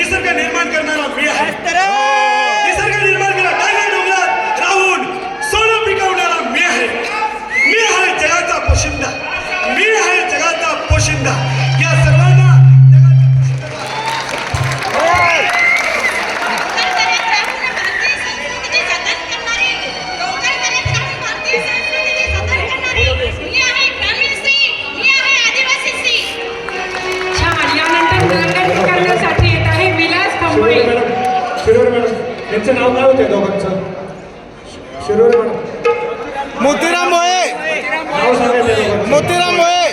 निसर्ग निर्माण करणारा वेळ आहे. निसर्ग निर्माण करा टायगर डोंगरात राहून सोनं पिकवणारा मी आहे. मी आहे जगाचा पोशिंदा. मी आहे जगाचा पोशिंदा. या सर्व शिरोळे मॅडम यांचं नाव काय होतं दोघांचं? शिरोळे मॅडम. मोतीराम